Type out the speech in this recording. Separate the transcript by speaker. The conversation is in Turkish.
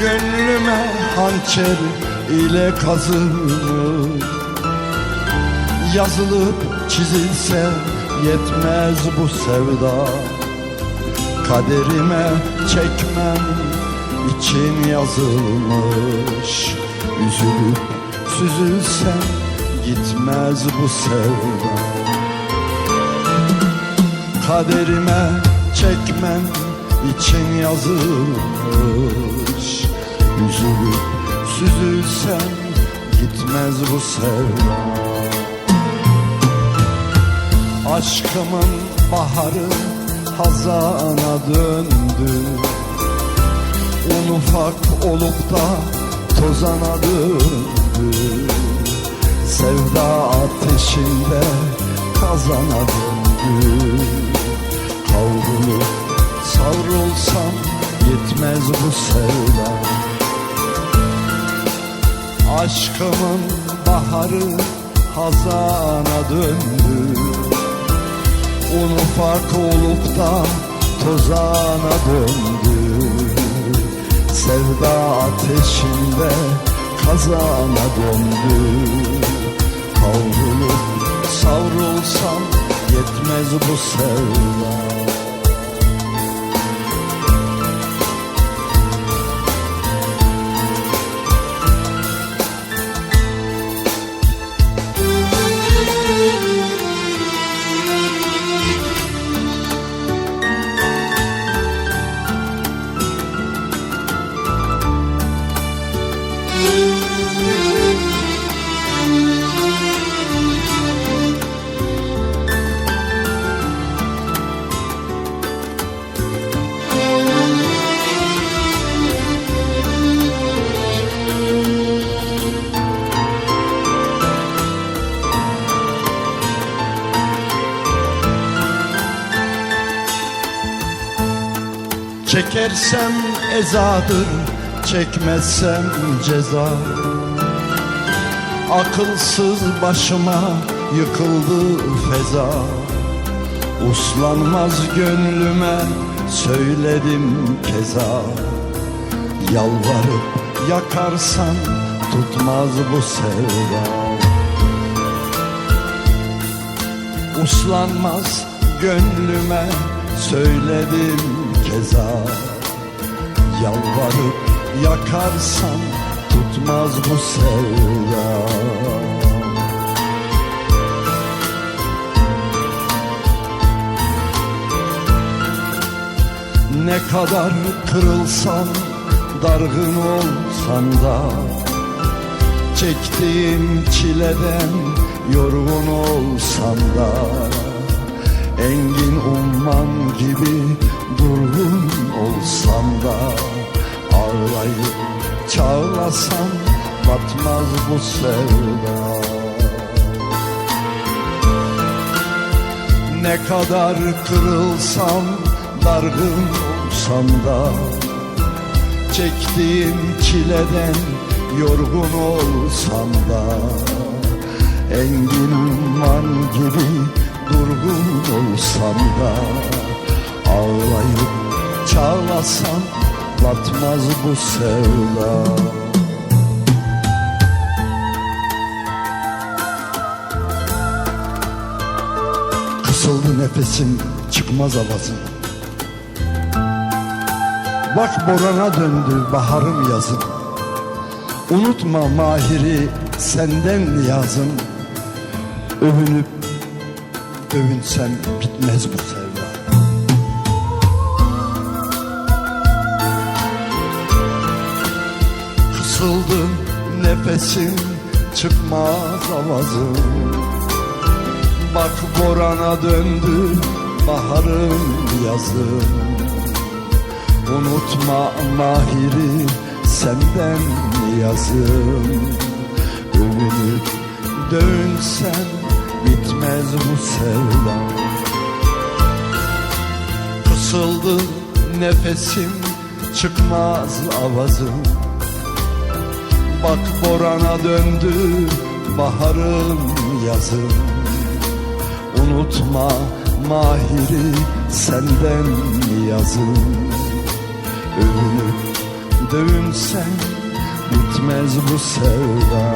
Speaker 1: Gönlüme hançer ile kazınır. Yazılıp çizilse yetmez bu sevda. Kaderime çekmem için yazılmış. Üzülüp süzülsem gitmez bu sevda. Kaderime çekmem için yazılmış Üzülüp süzülsem gitmez bu sevda. Aşkımın baharı hazana döndü. Un ufak olup da tozana döndü. Sevda ateşinde kazana döndü. Kavrulup savrulsam yetmez bu sevda Aşkımın baharı hazana döndü. Un ufak olup da tozana döndü. Sevda ateşinde kazana döndü. Kavrulup savrulsam yetmez bu sevda Çekersem ezadır, çekmezsem ceza. Akılsız başıma yıkıldı feza. Uslanmaz gönlüme söyledim keza. Yalvarıp yakarsan tutmaz bu sevda. Uslanmaz gönlüme söyledim keza Yalvarıp yakarsan tutmaz bu sevda. Ne kadar kırılsan dargın olsan da Çektiğim çileden yorgun olsam da Engin umman gibi durgun olsam da Ağlayıp çağlasam batmaz bu sevda. Ne kadar kırılsam dargın olsam da Çektiğim çileden yorgun olsam da Engin umman gibi durgun olsam da Ağlayıp çağlasam batmaz bu sevda. Kısıldı nefesim çıkmaz avazım. Bak borana döndü baharım yazım. Unutma mahiri senden yazım Övünüp övünsem bitmez bu sevda. Kısıldı nefesim çıkmaz avazım. Bak borana döndü baharım yazım Unutma mahiri senden yazım. Övünüp dönsen bitmez bu sevda. Kısıldı nefesim çıkmaz avazım. Bak borana döndü baharım yazım Unutma mahiri senden yazım Övünüp Dövünsen bitmez bu sevda